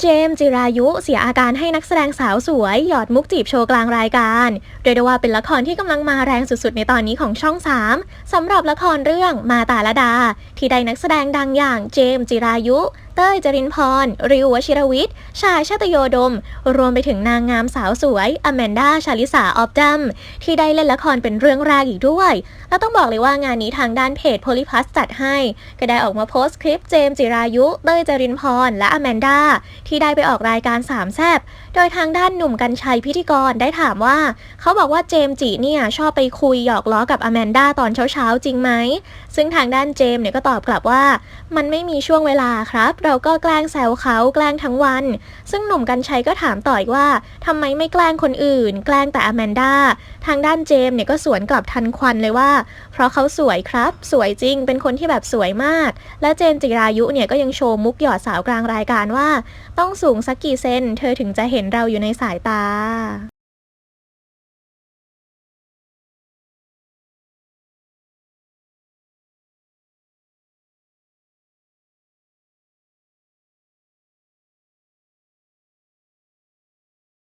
เจมส์จิรายุเสียอาการให้นักแสดงสาวสวย หยอดมุกจีบโชว์กลางรายการเรียกได้ว่าเป็นละครที่กำลังมาแรงสุดๆ ในตอนนี้ของช่อง 3สำหรับละครเรื่องมาตาละดา ที่ได้นักแสดงดังอย่างเจมส์จิรายุ เต้ยจรินพร ริววชิรวิทย์ ชายชาตโยดม รวมไปถึงนางงามสาวสวยอแมนดาชาลิสาออฟดัมที่ได้เล่นละครเป็นเรื่องแรกอีกด้วย แล้วต้องบอกเลยว่างานนี้ทางด้านเพจโพลิพัสจัดให้ ก็ได้ออกมาโพสต์คลิปเจมจิรายุ เต้ยจรินพร และอแมนดาที่ได้ไปออกรายการสามแซบโดยทางด้านหนุ่มกัญชัยพิธีกรได้ถามว่า เขาบอกว่าเจมจิเนี่ยชอบไปคุยหยอกล้อกับอแมนดาตอนเช้าๆจริงไหมซึ่งทางด้านเจมเนี่ยก็ตอบกลับว่า มันไม่มีช่วงเวลาครับเราก็แกล้งแซวเขาแกล้งทั้งวัน ซึ่งหนุ่มกัญชัยก็ถามต่ออีกว่าทำไมไม่แกล้งคนอื่น แกล้งแต่อแมนดาทางด้านเจมส์เนี่ยก็สวนกลับทันควันเลยว่า เพราะเขาสวยครับ สวยจริง เป็นคนที่แบบสวยมาก และเจนจิรายุเนี่ยก็ยังโชว์มุกหยอดสาวกลางรายการว่า ต้องสูงสักกี่เซนเธอถึงจะเห็นเราอยู่ในสายตา